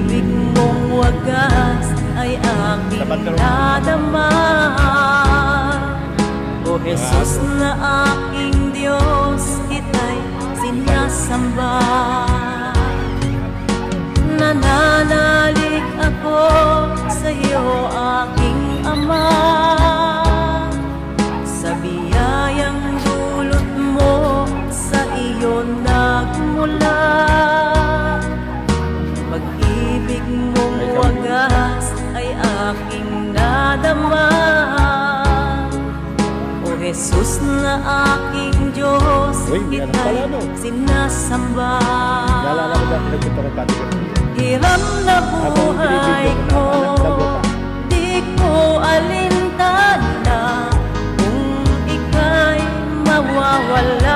pag-ibig mong wagas ay aking nadama. O Jesus na aking Diyos, kita'y sinasamba. Nananalig ako sa iyo, aking Ama. Sa biyayang dulot mo, sa iyo nagmula. nadama O Jesus na aking Diyos, Uy, kita'y no? sinasamba. Nalala ko dahil nagpunta ng pati Hiram na buhay ko, di ko alintana Kung ika'y mawawala.